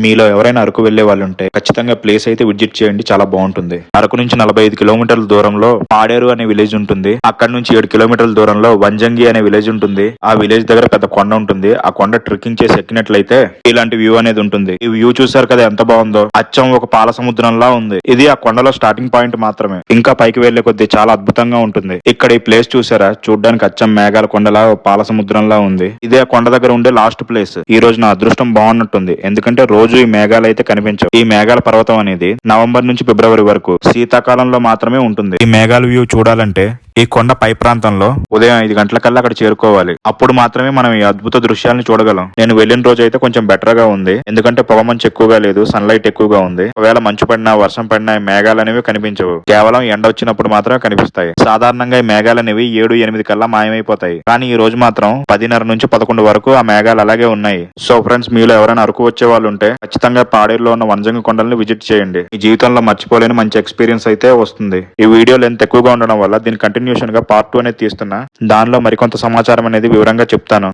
మీలో ఎవరైనా అరకు వెళ్ళే వాళ్ళు ఉంటే ఖచ్చితంగా ప్లేస్ అయితే విజిట్ చేయండి చాలా బాగుంటుంది. అరకు నుంచి నలభై ఐదు కిలోమీటర్ల దూరంలో పాడేరు అనే విలేజ్ ఉంటుంది. అక్కడ నుంచి ఏడు కిలోమీటర్ల దూరంలో వంజంగి అనే విలేజ్ ఉంటుంది. ఆ విలేజ్ దగ్గర పెద్ద కొండ ఉంటుంది. ఆ కొండ ట్రెక్కింగ్ చేసి ఎక్కినట్లయితే ఇలాంటి వ్యూ అనేది ఉంటుంది. ఈ వ్యూ చూసారు కదా ఎంత బాగుందో? అచ్చం ఒక పాల సముద్రంలా ఉంది. ఇది ఆ కొండలో స్టార్టింగ్ పాయింట్ మాత్రమే. ఇంకా పైకి వెళ్ళే కొద్దీ చాలా అద్భుతంగా ఉంటుంది. ఇక్కడ ఈ ప్లేస్ చూసారా చూడడానికి అచ్చం మేఘాల కొండలా పాల సముద్రంలా ఉంది. ఇదే ఆ కొండ దగ్గర ఉండే లాస్ట్ ప్లేస్ ఈ రోజు నా అదృష్టం బాగున్నట్టుంది. ఎందుకంటే రోజు రోజు ఈ మేఘాలు అయితే కనిపించవు. ఈ మేఘాల పర్వతం అనేది నవంబర్ నుంచి ఫిబ్రవరి వరకు శీతాకాలంలో మాత్రమే ఉంటుంది. ఈ మేఘాల వ్యూ చూడాలంటే ఈ కొండ పై ప్రాంతంలో ఉదయం ఐదు గంటలకల్లా అక్కడ చేరుకోవాలి. అప్పుడు మాత్రమే మనం ఈ అద్భుత దృశ్యాలను చూడగలం. నేను వెళ్ళిన రోజు అయితే కొంచెం బెటర్గా ఉంది. ఎందుకంటే పొగ మంచు ఎక్కువగా లేదు సన్లైట్ ఎక్కువగా ఉంది. ఒకవేళ మంచు పడినా వర్షం పడినా మేఘాలు అనేవి కనిపించవు. కేవలం ఎండ వచ్చినప్పుడు మాత్రమే కనిపిస్తాయి. సాధారణంగా ఈ మేఘాలు అనేవి ఏడు ఎనిమిది కల్లా మాయమైపోతాయి. కానీ ఈ రోజు మాత్రం పదిన్నర నుంచి పదకొండు వరకు ఆ మేఘాలు అలాగే ఉన్నాయి. సో ఫ్రెండ్స్ మీలో ఎవరైనా అరకు వచ్చే వాళ్ళు ఉంటే ఖచ్చితంగా పాడేరులో ఉన్న వంజంగి కొండలను విజిట్ చేయండి. ఈ జీవితంలో మర్చిపోలేని మంచి ఎక్స్పీరియన్స్ అయితే వస్తుంది. ఈ వీడియో లెంత్ ఎక్కువగా ఉండడం వల్ల దీని కంటిన్యూ గా పార్ట్ టూ అనేది తీస్తున్నా. దానిలో మరికొంత సమాచారం అనేది వివరంగా చెప్తాను.